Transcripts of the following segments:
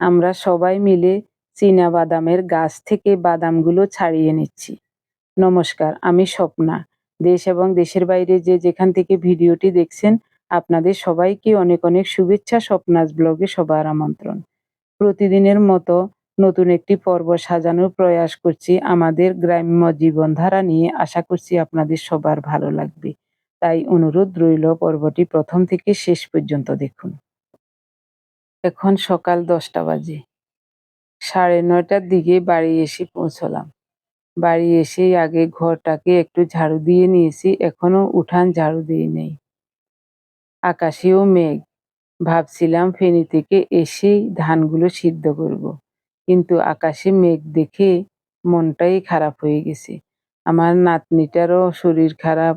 আমরা সবাই মিলে চীনা বাদামের গাছ থেকে বাদামগুলো ছাড়িয়ে নিচ্ছি। নমস্কার, আমি স্বপ্না। দেশ এবং দেশের বাইরে যে যেখান থেকে ভিডিওটি দেখছেন, আপনাদের সবাইকে অনেক অনেক শুভেচ্ছা স্বপ্নাজ ব্লগে সবার আমন্ত্রণ। প্রতিদিনের মতো নতুন একটি পর্ব সাজানোর প্রয়াস করছি আমাদের গ্রাম্য জীবনধারা নিয়ে। আশা করছি আপনাদের সবার ভালো লাগবে। তাই অনুরোধ রইল পর্বটি প্রথম থেকে শেষ পর্যন্ত দেখুন। এখন সকাল দশটা বাজে। সাড়ে নয়টার দিকে বাড়ি এসে পৌঁছলাম। বাড়ি এসেই আগে ঘরটাকে একটু ঝাড়ু দিয়ে নিয়েছি, এখনও উঠান ঝাড়ু দিয়ে নেই। আকাশেও মেঘ। ভাবছিলাম ফেনী থেকে এসেই ধানগুলো সিদ্ধ করব। কিন্তু আকাশে মেঘ দেখে মনটাই খারাপ হয়ে গেছে। আমার নাতনিটারও শরীর খারাপ।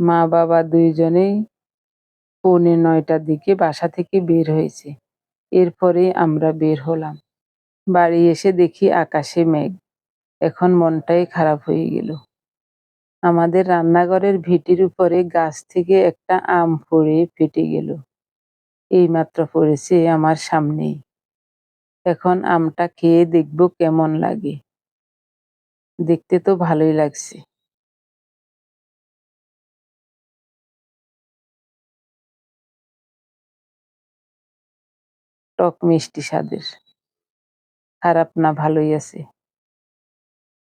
মা বাবা দুইজনেই পৌনে নয়টার দিকে বাসা থেকে বের হয়েছে। এরপরে আমরা বের হলাম। বাড়ি এসে দেখি আকাশে মেঘ। এখন মনটাই খারাপ হয়ে গেল। আমাদের রান্নাঘরের ভিটির উপরে গাছ থেকে একটা আম পড়ে ফেটে গেল। এইমাত্র পড়েছে আমার সামনেই। এখন আমটা খেয়ে দেখব কেমন লাগে। দেখতে তো ভালোই লাগছে। টক মিষ্টি স্বাদের। খারাপ না, ভালোই আছে।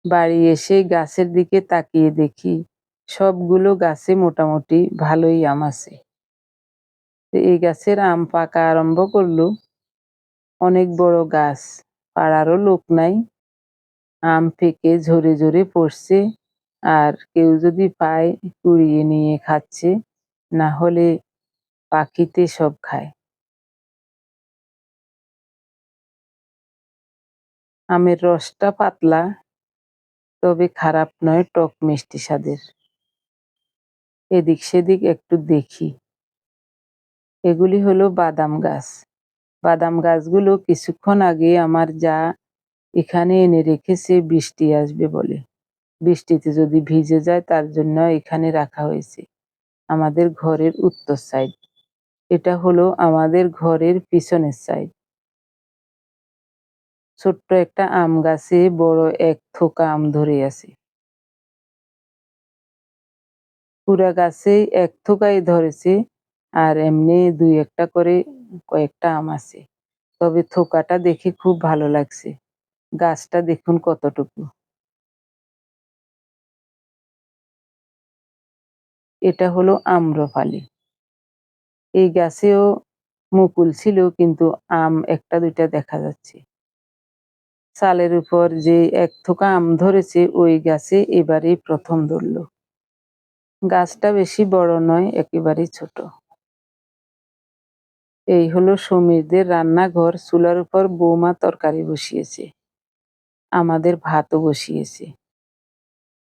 বাড়ি এসে গাছের দিকে তাকিয়ে দেখি, সবগুলো গাছে মোটামুটি ভালোই আম আছে। এই গাছের আম পাকা আরম্ভ করল। অনেক বড় গাছ, পাড়ারও লোক নাই। আম পেকে ঝরে ঝরে পড়ছে, আর কেউ যদি পায় কুড়িয়ে নিয়ে খাচ্ছে, না হলে পাখিতে সব খায়। আমের রসটা পাতলা, তবে খারাপ নয় টক মিষ্টি স্বাদের। এদিক সেদিক একটু দেখি। এগুলি হলো বাদাম গাছ। বাদাম গাছগুলো কিছুক্ষণ আগে আমার যা এখানে এনে রেখেছে বৃষ্টি আসবে বলে। বৃষ্টিতে যদি ভিজে যায় তার জন্য এখানে রাখা হয়েছে। আমাদের ঘরের উত্তর সাইড এটা হলো আমাদের ঘরের পিছনের সাইড ছোট্ট একটা আম গাছে বড় এক থোকা আম ধরে আছে। পুরা গাছে এক থোকাই ধরেছে আর এমনি দুই একটা করে কয়েকটা আম আছে। তবে থোকাটা দেখে খুব ভালো লাগছে। গাছটা দেখুন কতটুকু। এটা হলো আম্রপালি এই গাছেও মুকুল ছিল কিন্তু আম একটা দুইটা দেখা যাচ্ছে। চালের উপর যে এক থোকা আম ধরেছে, ওই গাছে এবারে প্রথম ধরল। গাছটা বেশি বড় নয় একেবারেই ছোট। এই হলো সমীরদের রান্নাঘর। চুলার উপর বৌমা তরকারি বসিয়েছে। আমাদের ভাতও বসিয়েছে।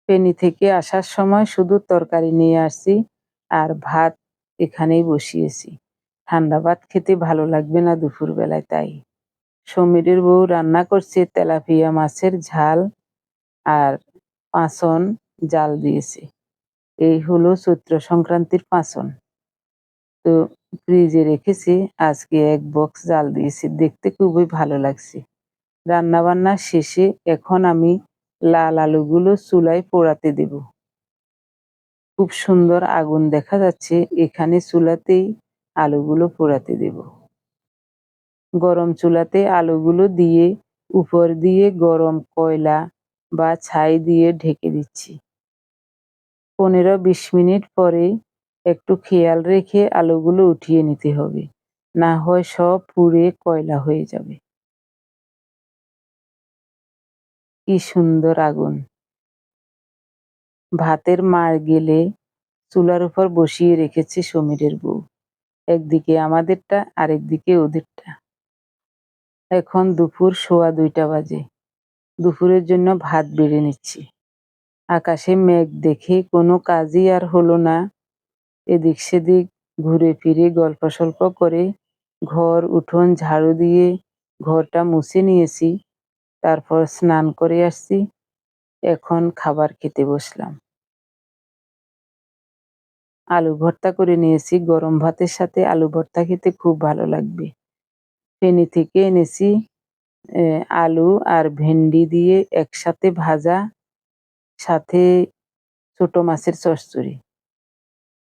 পেনি থেকে আসার সময় শুধু তরকারি নিয়ে আসছি আর ভাত এখানেই বসিয়েছি। ঠান্ডা ভাত খেতে ভালো লাগবে না দুপুর বেলায় তাই। সমীরের বউ রান্না করছে তেলাপিয়া মাছের ঝাল আর পাঁচন জাল দিয়েছে। এই হলো চৈত্র সংক্রান্তির পাঁচন। তো ফ্রিজে রেখেছি, আজকে এক বক্স জাল দিয়েছি, দেখতে খুবই ভালো লাগছে। রান্না বান্না শেষে এখন আমি লাল আলুগুলো চুলায় পোড়াতে দেব। খুব সুন্দর আগুন দেখা যাচ্ছে, এখানে চুলাতেই আলুগুলো পোড়াতে দেব। গরম চুলাতে আলুগুলো দিয়ে উপর দিয়ে গরম কয়লা বা ছাই দিয়ে ঢেকে দিচ্ছি। পনেরো বিশ মিনিট পরে একটু খেয়াল রেখে আলুগুলো উঠিয়ে নিতে হবে, না হয় সব পুড়ে কয়লা হয়ে যাবে। কি সুন্দর আগুন। ভাতের মার গেলে চুলার উপর বসিয়ে রেখেছে সমীরের বউ। একদিকে আমাদেরটা, আরেকদিকে ওদেরটা। এখন দুপুর সোয়া দুইটা বাজে। দুপুরের জন্য ভাত বেড়ে নিচ্ছি। আকাশে মেঘ দেখে কোনো কাজই আর হলো না। এদিক সেদিক ঘুরে ফিরে গল্প সল্প করে ঘর, উঠোন, ঝাড়ু দিয়ে ঘরটা মুছে নিয়েছি। তারপর স্নান করে আসছি। এখন খাবার খেতে বসলাম। আলু ভর্তা করে নিয়েছি। গরম ভাতের সাথে আলু ভর্তা খেতে খুব ভালো লাগবে। ফেনী থেকে এনেছি এ, আলু আর ভেন্ডি দিয়ে একসাথে ভাজা সাথে ছোট মাছের চচ্চড়ি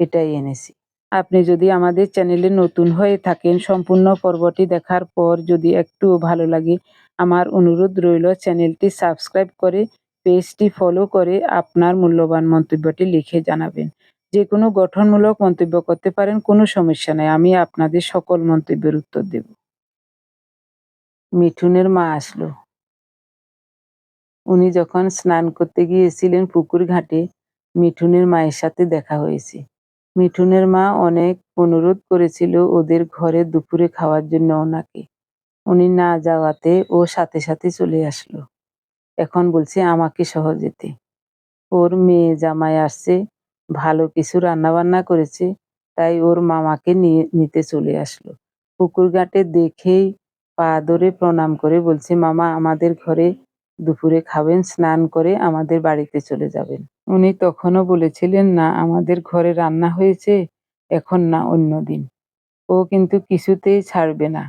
এটাই এনেছি। আপনি যদি আমাদের চ্যানেলে নতুন হয়ে থাকেন সম্পূর্ণ পর্বটি দেখার পর যদি একটু ভালো লাগে আমার অনুরোধ রইল চ্যানেলটি সাবস্ক্রাইব করে পেজটি ফলো করে আপনার মূল্যবান মন্তব্যটি লিখে জানাবেন। যে কোনো গঠনমূলক মন্তব্য করতে পারেন কোনো সমস্যা নেই। আমি আপনাদের সকল মন্তব্যের উত্তর দেব। মিঠুনের মা আসলো। উনি যখন স্নান করতে গিয়েছিলেন পুকুর ঘাটে, মিঠুনের মায়ের সাথে দেখা হয়েছে। মিঠুনের মা অনেক অনুরোধ করেছিল ওদের ঘরে দুপুরে খাওয়ার জন্য ওনাকে। উনি না যাওয়াতে ও সাথে সাথে চলে আসলো। এখন বলছে, আমাকে সহ যেতে। ওর মেয়ে জামাই আসছে, ভালো কিছু রান্না বান্না করেছে, তাই ওর মামাকে নিয়ে, নিতে চলে আসলো। পুকুর ঘাটে দেখেই পা ধরে প্রণাম করে বলছে, মামা, আমাদের ঘরে দুপুরে খাবেন, স্নান করে আমাদের বাড়িতে চলে যাবেন। উনি তখনও বলেছিলেন, না, আমাদের ঘরে রান্না হয়েছে, এখন না, অন্য দিন। ও কিন্তু কিছুতেই ছাড়বে না,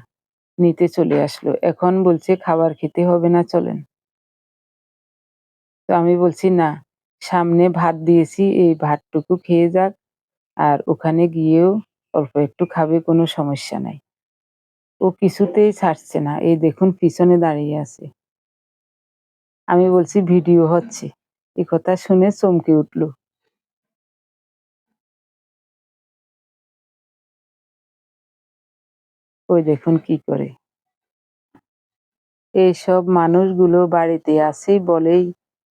নিতে চলে আসলো। এখন বলছে, খাবার খেতে হবে না, চলেন। তো আমি বলছি, না, সামনে ভাত দিয়েছি, এই ভাতটুকু খেয়ে যাক, আর ওখানে গিয়েও অল্প একটু খাবে, কোনো সমস্যা নাই। ও কিছুতেই ছাড়ছে না। এই দেখুন, পিছনে দাঁড়িয়ে আছে। আমি বলছি, ভিডিও হচ্ছে। এই কথা শুনে চমকে উঠল। ওই দেখুন কি করে। এইসব মানুষগুলো বাড়িতে আছে বলেই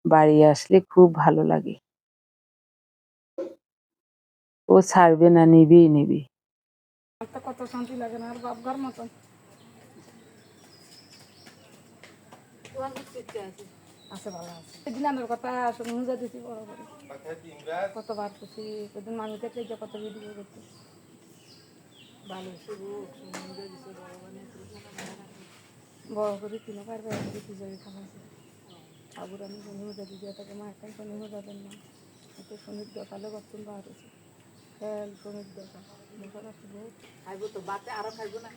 বাড়ি আসলে খুব ভালো লাগে। ও ছাড়বে না, নিবেই, নিবে। তো কত শান্তি লাগে না আর বাপঘর মতন। আছে। ভালো আছে। সেদিন আমার কথা শুনে হুজা দিছি বড় করে। কতবার খুশি সেদিন যে কত ভিডিও করতে ভালো বড় করে কিনে পারবে কি জায়গায় খাওয়াছে আবুর আমি শনি হুজা দিদি তাকে মা একটা শনি হুজা দেন না। এত শনির দোকালে করতেন বার খাইবো তো বাতে আরও খাইবো না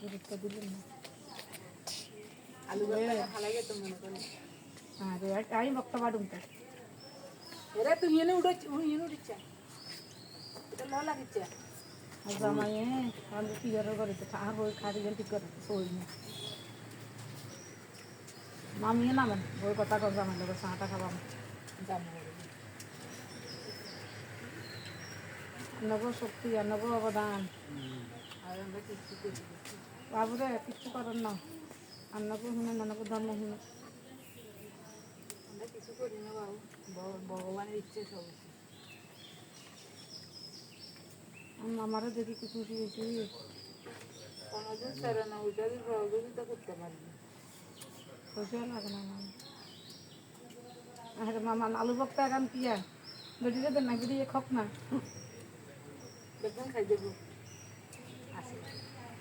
গুরুত্ব দিলেন না আলু ভর্তা ভালো লাগে তো মনে করি আরে আমি বক্তা বাড়ুন তো এরে তুই এনে উঠেছ এনে উঠেছ এটা ল লাগিছে আর জামাইয়ে আমি কি করে করেছে আর বই খাড়ি গেল ঠিক করে সই না মামিয়ে নামেন বই কথা কর জামাই লোক চাটা খাবাম জানো নব শক্তি আর নব অবদান। বাবুরে কিচ্ছু করেন না। আর নব শুনে নব ধর্ম শুনে আমরা কিছু করি না বাবু ভ- ভগবানের ইচ্ছে সব। আমারও দেখি কিছু শিখেছি কোনোদিন সেরে না ওইটা দিয়ে সহযোগিতা করতে পারবি। সোজা লাগে না মামা। আরে মামা আলু বক্তা এখন কি আর? বেরিয়ে দেন না বেরিয়ে খক না। দেখুন খাই দেবো আছে।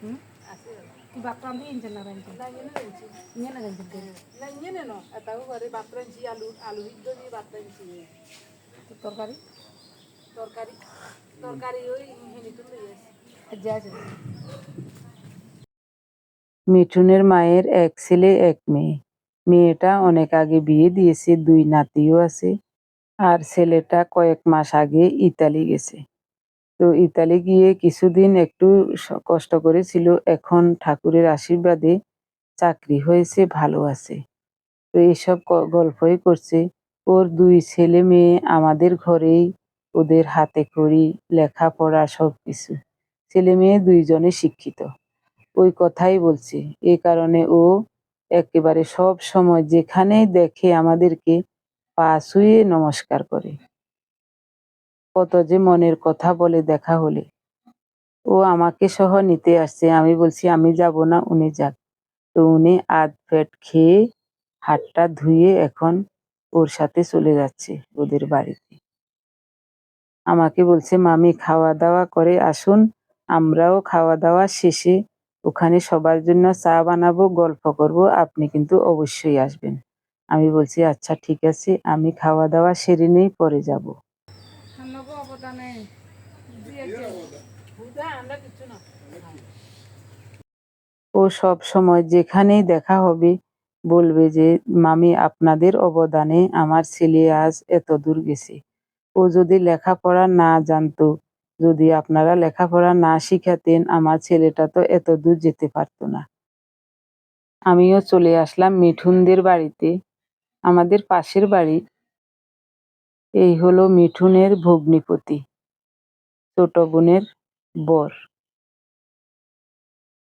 হুম? আছে। কি বাপ রান্ধি ইনছেন না রান্ধছেন না এনে এনেছি নিয়ে না রান্ধছেন না এনে ন এটাও ঘরে ভাত রাঁধছি আলু আলু সিদ্ধ দিয়ে ভাত রাঁধছি তরকারি? তরকারি। তরকারি ওই হেনি তো লই আসি। যা মিঠুনের মায়ের এক ছেলে এক মেয়ে। মেয়েটা অনেক আগে বিয়ে দিয়েছে দুই নাতিও আছে। আর ছেলেটা কয়েক মাস আগে ইতালি গেছে। তো ইতালি গিয়ে কিছুদিন একটু কষ্ট করেছিল। এখন ঠাকুরের আশীর্বাদে চাকরি হয়েছে, ভালো আছে। তো এইসব গল্পই করছে। ওর দুই ছেলে মেয়ে আমাদের ঘরেই ওদের হাতে খড়ি লেখাপড়া সব কিছু। ছেলে মেয়ে দুইজনে শিক্ষিত। ওই কথাই বলছে। এই কারণে ও একেবারে সব সময় যেখানেই দেখে আমাদেরকে পা ছুঁয়ে নমস্কার করে। কত যে মনের কথা বলে দেখা হলে। ও আমাকে সহ নিতে আসছে। আমি বলছি, আমি যাব না, উনি যাক। তো উনি আধ পেট খেয়ে হাতটা ধুয়ে এখন ওর সাথে চলে যাচ্ছে ওদের বাড়িতে। আমাকে বলছে, মামি খাওয়া দাওয়া করে আসুন। আমরাও খাওয়া দাওয়া শেষে ওখানে সবার জন্য চা বানাবো, গল্প করব। আপনি কিন্তু অবশ্যই আসবেন। আমি বলছি আচ্ছা ঠিক আছে। আমি খাওয়া দাওয়া সেরে নেই পরে যাব। নব অবদানে দিয়েছে বুঝা আমরা কিছু না ও সব সময় যেখানেই দেখা হবে, বলবে যে, মামি, আপনাদের অবদানে আমার ছেলে আজ এত দূর গেছে। ও যদি লেখাপড়া না জানতো, যদি আপনারা লেখাপড়া না শিখাতেন, আমার ছেলেটা তো এত দূর যেতে পারতো না। আমিও চলে আসলাম মিঠুনদের বাড়িতে। আমাদের পাশের বাড়ি এই হলো মিঠুনের ভগ্নিপতি, ছোট বোনের বর।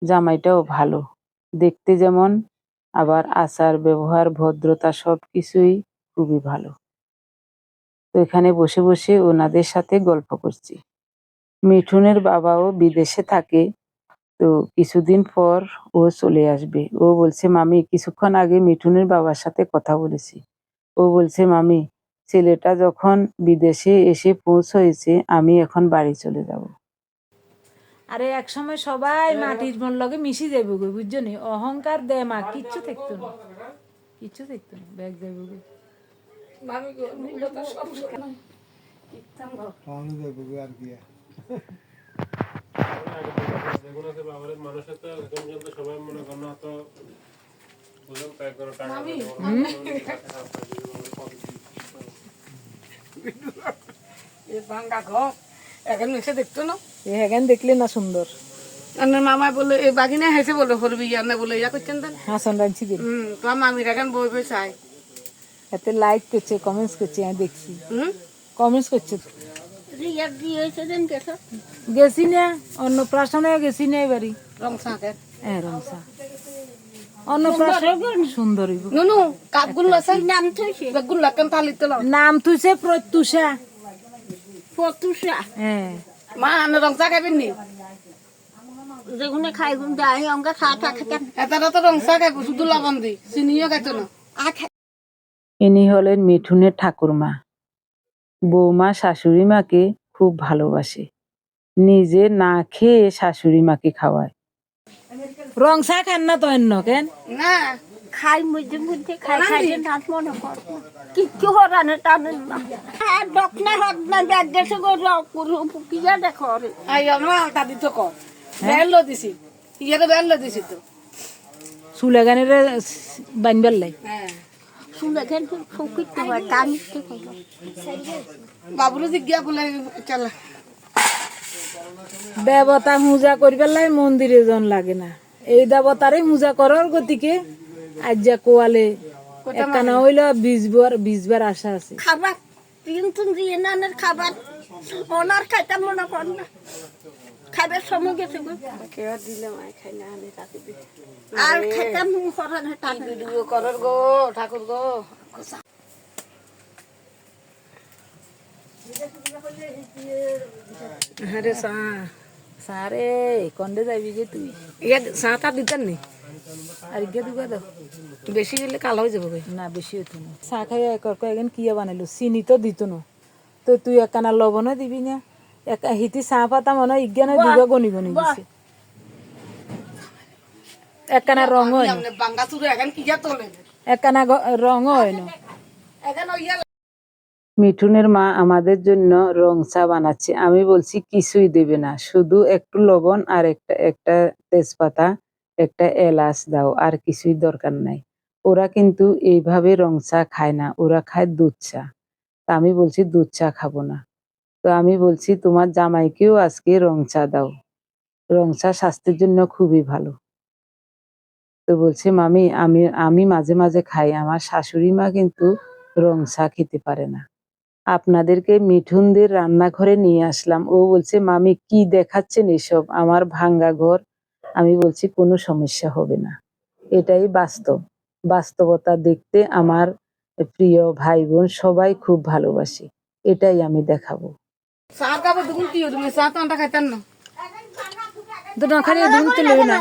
জামাইটাও ভালো, দেখতে যেমন, আবার আচার, ব্যবহার, ভদ্রতা সব কিছুই খুবই ভালো। তো এখানে বসে বসে ওনাদের সাথে গল্প করছি। মিঠুনের বাবাও বিদেশে থাকে, তো কিছুদিন পর ও চলে আসবে। ও বলছে, মামি, কিছুক্ষণ আগে মিঠুনের বাবার সাথে কথা বলেছি। ও বলছে, মামি ছেলেটা যখন বিদেশে এসে পৌঁছয়েছে আমি এখন বাড়ি চলে যাব। আরে এক সময় সবাই মাটির মন লগে মিশি যাবে গো বুঝছ নি? অহংকার দে মা কিচ্ছু থাকতো না। কিচ্ছু থাকতো না ব্যাগ যাবে গো। সবাই মনে করেন তো বুঝলাম তো একবার টাকা এখন এসে দেখতো না? এ হ্যাঁ দেখলে না সুন্দর। আমার মামা বলে এই বাগিনে হেসে বলে হরবি। না বলে ইয়া করছেন রাঁধছি দিন হুম তোমার মামির এখন বই বই চাই। এতে লাইক করছে কমেন্টস করছে আমি দেখছি। হুম? কমেন্টস করছে। তো। রিয়া দিয়ে দেন কেসা গেছি না অন্নপ্রাশনে গেছি না এবারই। রং সাঁকে হ্যাঁ অন্নপ্রাশন সুন্দরী। নুনু নাম থইছে। বেগুলো কেন থালি তো নাম তুইছে প্রত্যুষা। পতুসা হ্যাঁ মা আনে রং চা খাবেন নি? যেগুলো খাই যাই আমরা খা খা খেতাম এটা তো রং চা খাইব শুধু লবণ দি চিনিও খাইতো না। ইনি হলেন মিঠুনের ঠাকুরমা। বৌমা শাশুড়ি মাকে খুব ভালোবাসে। নিজে না খেয়ে শাশুড়ি মাকে খাওয়ায়। রং চা খান না তো অন্য কেন? না খাই মধ্যে মধ্যে খাই খাই নাচ মনে কর। কিচ্ছু হরানে টানেন না। আর ডকনা হাত না ব্যাগ দেশে কিয়া দেখো রে আই আমার আলতা দিত কর। বেল দিছি ইয়ে বেল দিছি তো। চুলে গানের বানবার লাই। হ্যাঁ। শুনে খেন ফুকিতে হয় কান বাবুরে জিজ্ঞা বলে চল। দেবতা পূজা করিবার লাই মন্দিরে জন লাগে না। এই দেবতারে পূজা করার গতিকে আজ যা কোয়ালে একখানা হইল বিজবার বিজবার আশা আছে। খাবার তিন তিন খাবার ওনার খাইতাম মনে কর না। খাবার সময় গেছে কেউ দিলে মাই খাই না আর খাইতাম হরানে টানে ভিডিও করার গো ঠাকুর গো। হ্যাঁ রে সা সারে কন্ডে যাবি যে তুই। ইয়ে চাটা দিতেন নি আর গিয়ে দুগা দাও। বেশি গেলে কালো হয়ে যাব না বেশি হতো না। চা খাই একর কয়েকজন কিয়া বানাইলো? চিনি তো দিত না। তো তুই একখানা লবণও দিবি না। এক হিতি চাহ পাতা মনে হয় ইজ্ঞানে দুগা গনি গনি দিছে। একখানা রঙ হয় একখানা রঙ হয় না। মিঠুনের মা আমাদের জন্য রং চা বানাচ্ছে। আমি বলছি, কিছুই দেবে না। শুধু একটু লবণ আর একটা একটা তেজপাতা, একটা এলাচ দাও, আর কিছুই দরকার নাই। ওরা কিন্তু এইভাবে রং চা খায় না। ওরা খায় দুধ চা। তা আমি বলছি, দুধ চা খাব না। তো আমি বলছি, তোমার জামাইকেও আজকে রং চা দাও। রং চা স্বাস্থ্যের জন্য খুবই ভালো। তো বলছে, মামি, আমি আমি মাঝে মাঝে খাই। আমার শাশুড়ি মা কিন্তু রং চা খেতে পারে না। আপনাদেরকে মিঠুনদের রান্নাঘরে নিয়ে আসলাম। ও বলছে মামি কি দেখাচ্ছেন এসব? আমার ভাঙ্গা ঘর। আমি বলছি কোনো সমস্যা হবে না। এটাই বাস্তব। বাস্তবতা দেখতে আমার প্রিয় ভাই বোন সবাই খুব ভালোবাসে। এটাই আমি দেখাবো। না।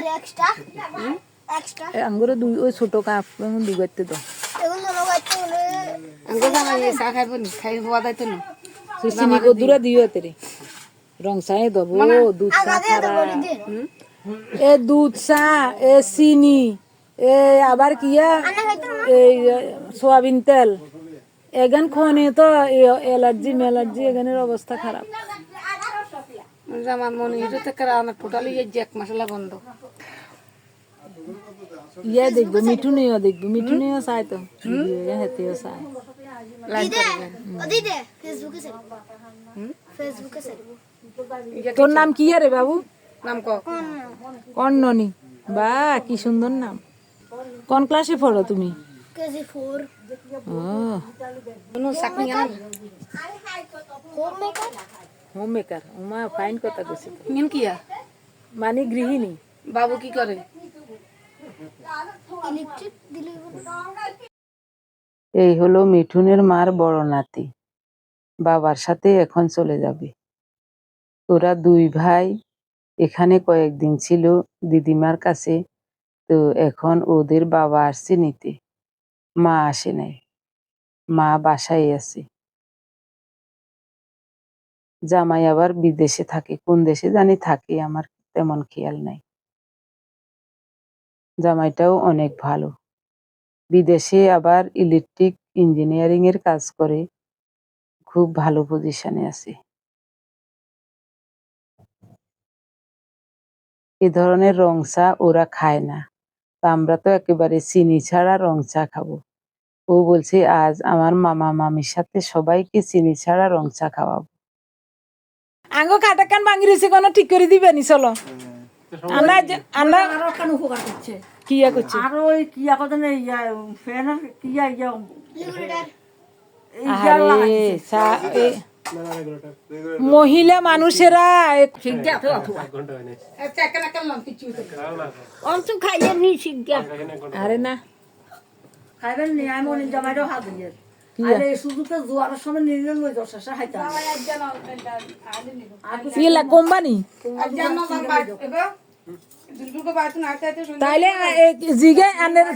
দুই আঙ্গুরে দুই ওই ছোট কাপ দুগাইতে তো। এগুলো লাগাইতে হলে আঙ্গো জামাই চা খাইব নি খাই হওয়া যাইতো না। তুই চিনি কদুরা দিও তেরে রং। চাই দেবো দুধ চা খারা। এ দুধ চা এ চিনি এ আবার কিয়া এই সোয়াবিন তেল। এখান খনে তো এলার্জি মেলার্জি এখানের অবস্থা খারাপ। জামা মনে আমার টোটালি এই জ্যাক মশলা বন্ধ। ইয়ে দেখব মিঠুনিও দেখব মিঠুনিও চাই তো। ভিডিও হেতেও চাই দিদে ফেসবুকে সেরব ফেসবুকে সেরব তোর নাম কি রে বাবু? নাম ক? কর্ণনি বা কি সুন্দর নাম। কোন ক্লাসে পড়ো তুমি? হোম মেকার হোম ফাইন কথা কইছে। তো। মিন গৃহিণী। বাবু কি করে? এই হলো মিঠুনের মার বড় নাতি। বাবার সাথে এখন চলে যাবে। ওরা দুই ভাই এখানে কয়েকদিন ছিল দিদিমার কাছে, তো এখন ওদের বাবা আসছে নিতে। মা আসে নাই। মা বাসায় আছে। জামাই আবার বিদেশে থাকে। কোন দেশে জানি থাকে, আমার তেমন খেয়াল নাই। জামাইটাও অনেক ভালো। বিদেশে আবার ইলেকট্রিক ইঞ্জিনিয়ারিং এর কাজ করে, খুব ভালো পজিশনে আছে। এ ধরনের রং চা ওরা খায় না। তো আমরা তো একেবারে চিনি ছাড়া রং চা খাব। ও বলছে, আজ আমার মামা মামির সাথে সবাইকে চিনি ছাড়া রং চা খাওয়াবো। আঙ্গো কাটা কান ভাঙি রয়েছে কোনো ঠিক করে দিবেনি, চলো। আমরা আমরা আরও কেন উপকার করছে? কি করছে? আর ওই কিয়া কথা নেই ইয়া ফ্যানের কিয়া ইয়া লিকুইডার আরে সা- এ- মহিলা মানুষেরা আরে না। খাইবেন আমি হাত দিয়ে কোম্পানি? তাইলে জিগা আনের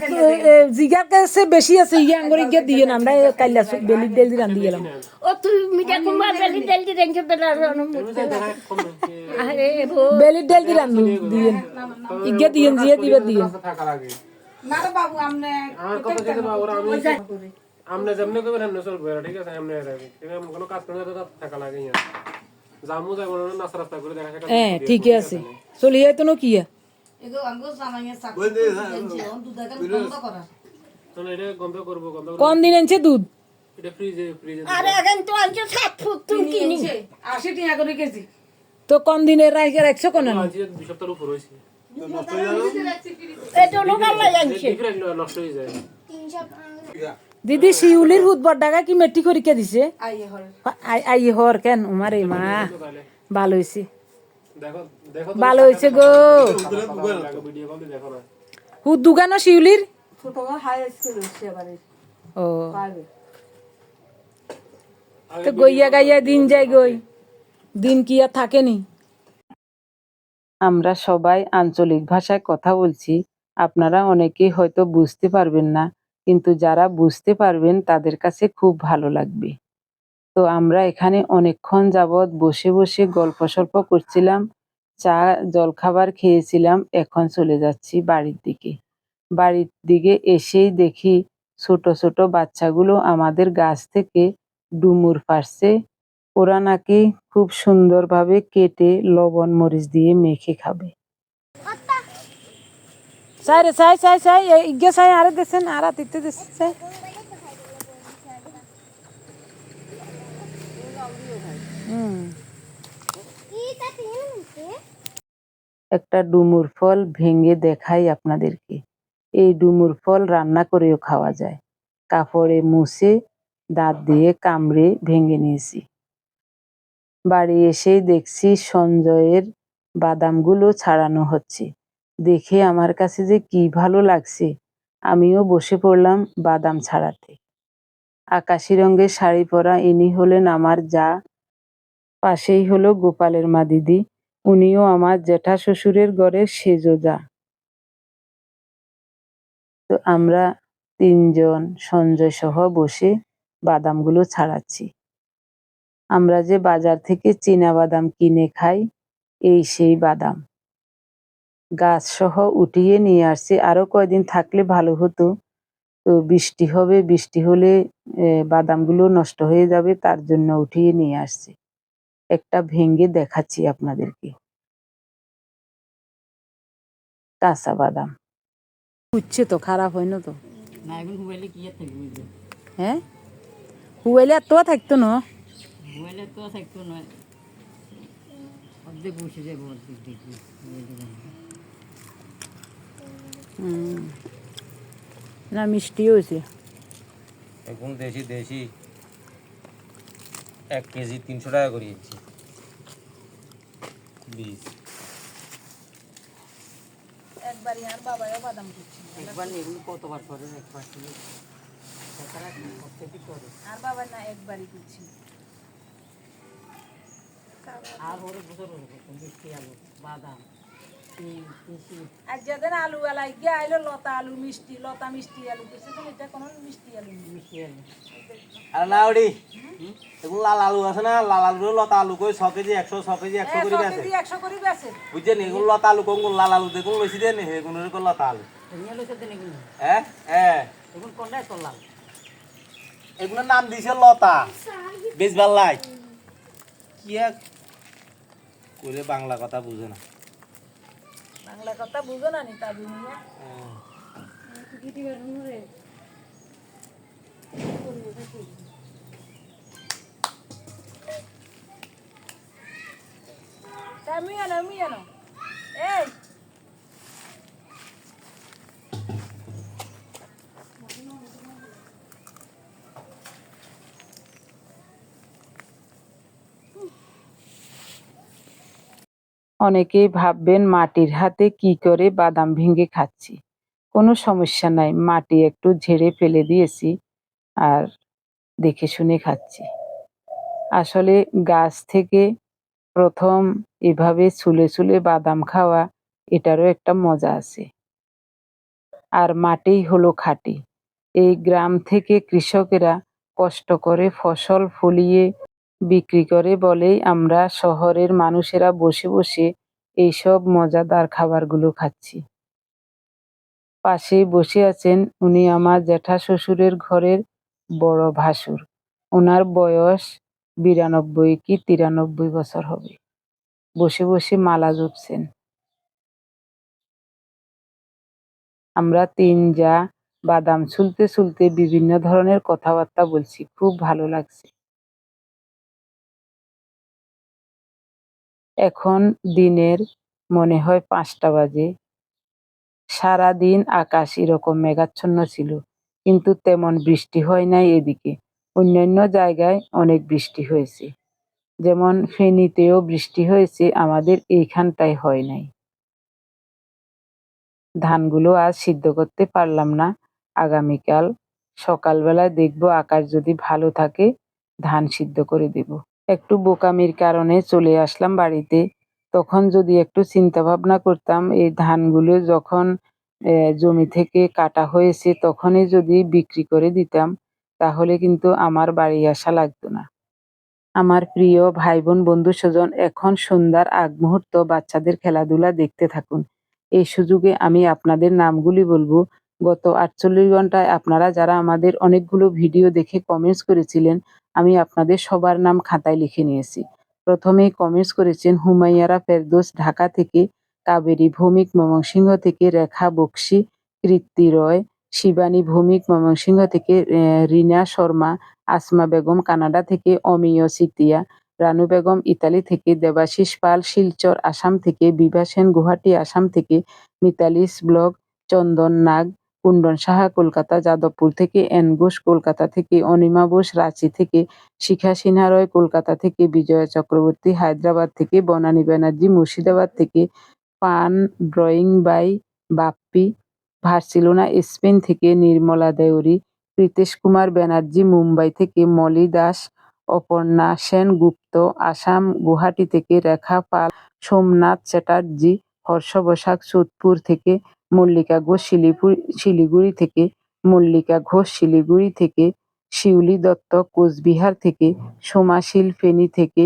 জিগার কাছে বেশি আছে ইয়া আঙ্গুর ইয়া দিয়ে না আমরা কাইলা বেলি দিলাম দিয়ে গেলাম। ও তুই মিটা বেলি রেঞ্জে আরে দিয়ে জিয়া দিবে আমি আমনে যেমনে ঠিক আছে? কোনো কাজ করতে তো থাকা লাগে ইয়া। জামু যাব না নাস্তা রাস্তা করে দেখা হ্যাঁ ঠিকই আছে। তাহলে এটা গন্ধ করব গন্ধ কোন দিন এনেছে দুধ? এটা ফ্রিজে ফ্রিজে আরে এখন তো আনছে সাত ফুট তুই কিনি আশি টাকা করে কেজি। তো কোন দিনে রাইকে রাখছো কোন আনছি দুই সপ্তাহের উপর হয়েছে। এটা লোকাল আনছে? নষ্ট হয়ে যায়। তিন সপ্তাহ দিদি শিউলির হুদ বড় কি মেট্রিক পরীক্ষা দিছে? আই- আই হর কেন? উমারে মা ভালো। হয়েছে ভালো হয়েছে গো। ভিডিও কল দিয়ে দেখো না। হুদ দুগানো শিউলির? ছোট হাই স্কুল সেবারে ও। তো গইয়া গাইয়া দিন যায় গই। দিন কি আর থাকেনি। আমরা সবাই আঞ্চলিক ভাষায় কথা বলছি। আপনারা অনেকেই হয়তো বুঝতে পারবেন না কিন্তু যারা বুঝতে পারবেন তাদের কাছে খুব ভালো লাগবে। তো আমরা এখানে অনেকক্ষণ যাবৎ বসে বসে গল্প সল্প করছিলাম, চা, জলখাবার খেয়েছিলাম, এখন চলে যাচ্ছি বাড়ির দিকে। বাড়ির দিকে এসেই দেখি ছোট ছোট বাচ্চাগুলো আমাদের গাছ থেকে ডুমুর পারছে ওরা নাকি খুব সুন্দরভাবে কেটে লবণ মরিচ দিয়ে মেখে খাবে। চাই রে আরে দেছেন আর দেছেন চাই হুম কি তা তিন হচ্ছে একটা ডুমুর ফল ভেঙে দেখাই আপনাদেরকে। এই ডুমুর ফল রান্না করেও খাওয়া যায়। কাপড়ে মুছে, দাঁত দিয়ে কামড়ে ভেঙে নিয়েছি। বাড়ি এসেই দেখছি সঞ্জয়ের বাদামগুলো ছাড়ানো হচ্ছে। দেখে আমার কাছে যে কি ভালো লাগছে। আমিও বসে পড়লাম বাদাম ছাড়াতে। আকাশি রঙের শাড়ি পরা ইনি হলেন আমার যা। পাশেই হলো গোপালের মা দিদি। উনিও আমার জ্যাঠা শ্বশুরের ঘরের সেজো যা। তো আমরা তিনজন সঞ্জয় সহ বসে বাদামগুলো ছাড়াচ্ছি। আমরা যে বাজার থেকে চীনা বাদাম কিনে খাই, এই সেই বাদাম। গাছ সহ উঠিয়ে নিয়ে আসছে। আরও কয়দিন থাকলে ভালো হতো। তো বৃষ্টি হবে বৃষ্টি হলে বাদামগুলো নষ্ট হয়ে যাবে তার জন্য উঠিয়ে নিয়ে আসছি। একটা ভেঙে দেখাচ্ছি আপনাদেরকে। কাঁচা বাদাম। উঠছে তো খারাপ হয় না তো? না হ্যাঁ? হুয়াইলে আর তো থাকতো না? তো থাকতো নয় অর্ধেক বসে যাব অর্ধেক দেখবি। হুম। না মিষ্টি হয়েছে। এখন দেশি দেশি এক কেজি তিনশো টাকা করে দিচ্ছি। বীজ একবারই আর বাবাও বাদাম করছে একবার এগুলো কতবার করে একবার আর বাবা না একবারই করছি আর ওরে আলু বাদাম। আর যেদিন আলু এলাই গিয়ে আইলো লতা আলু মিষ্টি লতা মিষ্টি আলু তো এটা কোনো মিষ্টি আলু মিষ্টি আলু। আর না ওডি লাল আলু আছে না? লাল আলু লতা আলু কই ছ কেজি একশো ছ কেজি একশো করে আছে কেজি একশো করে বুঝছেন এগুলো লতা আলু কোন লাল আলু দেখুন লইছি দেন এগুলো কোন লতা আলু। ধনিয়া লইছে দিন এগুলো হ্যাঁ হ্যাঁ এখন কোনটাই তোলাম এগুলোর নাম দিছে লতা। বেশ ভালো লাই। কি এক কইলে বাংলা কথা বুঝে না। বাংলা কথা বুঝো না নি তা দুনিয়া আমি এনো অনেকেই ভাববেন, মাটির হাতে কি করে বাদাম ভেঙে খাচ্ছি? কোনো সমস্যা নাই, মাটি একটু ঝেড়ে ফেলে দিয়েছি আর দেখে শুনে খাচ্ছি। আসলে গাছ থেকে প্রথম এভাবে চুলে ছুলে বাদাম খাওয়া, এটারও একটা মজা আছে। আর মাটিই হলো খাঁটি। এই গ্রাম থেকে কৃষকেরা কষ্ট করে ফসল ফলিয়ে বিক্রি করে বলেই আমরা শহরের মানুষেরা বসে বসে এইসব মজাদার খাবারগুলো খাচ্ছি। পাশেই বসে আছেন উনি আমার জ্যাঠা শ্বশুরের ঘরের বড় ভাসুর। ওনার বয়স বিরানব্বই কি তিরানব্বই বছর হবে। বসে বসে মালা জপছেন। আমরা তিন যা বাদাম ছুলতে ছুলতে বিভিন্ন ধরনের কথাবার্তা বলছি, খুব ভালো লাগছে। এখন দিনের মনে হয় পাঁচটা বাজে। সারাদিন আকাশ এরকম মেঘাচ্ছন্ন ছিল, কিন্তু তেমন বৃষ্টি হয় নাই এদিকে। অন্যান্য জায়গায় অনেক বৃষ্টি হয়েছে। যেমন ফেনীতেও বৃষ্টি হয়েছে, আমাদের এইখানটায় হয় নাই। ধানগুলো আজ সিদ্ধ করতে পারলাম না। আগামীকাল সকালবেলায় দেখব আকাশ যদি ভালো থাকে, ধান সিদ্ধ করে দেব। একটু বোকামির কারণে চলে আসলাম বাড়িতে। তখন যদি একটু চিন্তা ভাবনা করতাম, এই ধানগুলো যখন জমি থেকে কাটা হয়েছে তখনই যদি বিক্রি করে দিতাম, তাহলে কিন্তু আমার বাড়ি আসা লাগতো না। আমার প্রিয় ভাই বোন বন্ধু স্বজন, এখন সন্ধ্যার আগ মুহূর্ত, বাচ্চাদের খেলাধুলা দেখতে থাকুন। এই সুযোগে আমি আপনাদের নামগুলি বলব। গত আটচল্লিশ ঘন্টায় আপনারা যারা আমাদের অনেকগুলো ভিডিও দেখে কমেন্টস করেছিলেন আমি আপনাদের সবার নাম খাতায় লিখে নিয়েছি। প্রথমেই কমেন্টস করেছেন হুমাইয়ারা ফেরদোস, ঢাকা থেকে কাবেরী ভৌমিক ময়মনসিংহ থেকে রেখা বক্সি, কৃত্তি রয়, শিবানী ভৌমিক ময়মনসিংহ থেকে রিনা শর্মা, আসমা বেগম, কানাডা থেকে অমিয় সিতিয়া, রানু বেগম, ইতালি থেকে দেবাশিস পাল, শিলচর, আসাম থেকে বিভা সেন, গুয়াহাটি, আসাম থেকে মিতালিস ব্লগ, চন্দন নাগ কুন্দন সাহা কলকাতা, যাদবপুর থেকে এন ঘোষ কলকাতা থেকে অনিমা বোস রাঁচি থেকে শিখা সিনহা রয় কলকাতা থেকে বিজয়া চক্রবর্তী, হায়দ্রাবাদ থেকে বনানী ব্যানার্জি, মুর্শিদাবাদ থেকে পান drawing by Bappi, Barcelona, Spain থেকে নির্মলা দেউরি, প্রীতেশ কুমার ব্যানার্জি, মুম্বাই থেকে মলি দাস, অপর্ণা সেনগুপ্ত আসাম গুয়াহাটি থেকে রেখা পাল, সোমনাথ চ্যাটার্জি হর্ষ বসাক সোদপুর থেকে মল্লিকা ঘোষ শিলিপুর, শিলিগুড়ি থেকে মল্লিকা ঘোষ শিলিগুড়ি থেকে, শিউলি দত্ত কোচবিহার থেকে সোমাশীল ফেনী থেকে,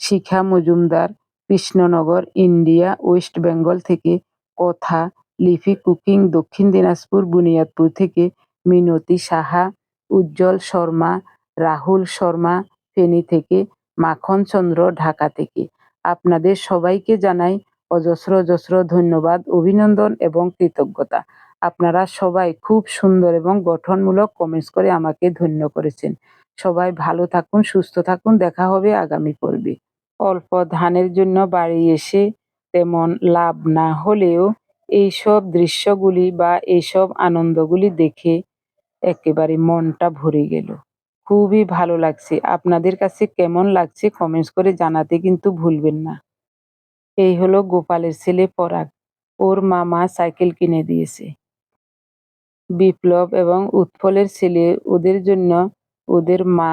Shikha Majumdar Krishnanagar, India, West Bengal থেকে, কথা লিফি কুকিং, দক্ষিণ দিনাজপুর, বুনিয়াদপুর থেকে, মিনতি সাহা, উজ্জ্বল শর্মা, রাহুল শর্মা ফেনী থেকে, মাখন চন্দ্র ঢাকা থেকে। আপনাদের সবাইকে জানাই অজস্র অজস্র ধন্যবাদ, অভিনন্দন এবং কৃতজ্ঞতা। আপনারা সবাই খুব সুন্দর এবং গঠনমূলক কমেন্টস করে আমাকে ধন্য করেছেন। সবাই ভালো থাকুন, সুস্থ থাকুন, দেখা হবে আগামী পর্বে। অল্প ধানের জন্য বাড়ি এসে তেমন লাভ না হলেও এইসব দৃশ্যগুলি বা এইসব আনন্দগুলি দেখে একেবারে মনটা ভরে গেল। খুবই ভালো লাগছে। আপনাদের কাছে কেমন লাগছে কমেন্টস করে জানাতে কিন্তু ভুলবেন না। এই হলো গোপালের ছেলে পরাগ। ওর মামা সাইকেল কিনে দিয়েছে। বিপ্লব এবং উৎফলের ছেলে ওদের জন্য ওদের মা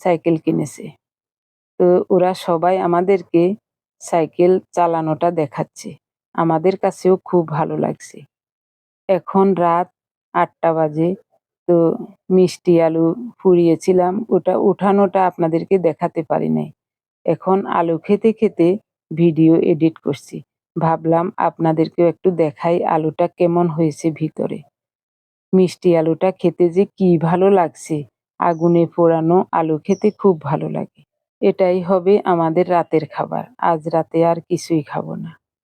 সাইকেল কিনেছে। তো ওরা সবাই আমাদেরকে সাইকেল চালানোটা দেখাচ্ছে। আমাদের কাছেও খুব ভালো লাগছে। এখন রাত আটটা বাজে। তো মিষ্টি আলু পুড়িয়েছিলাম। ওটা উঠানোটা আপনাদেরকে দেখাতে পারি নাই। এখন আলু খেতে খেতে ভিডিও এডিট করছি। ভাবলাম আপনাদেরকেও একটু দেখাই আলুটা কেমন হয়েছে ভিতরে। মিষ্টি আলুটা খেতে যে কি ভালো লাগছে। আগুনে পোড়ানো আলু খেতে খুব ভালো লাগে। এটাই হবে আমাদের রাতের খাবার। আজ রাতে আর কিছুই খাব না।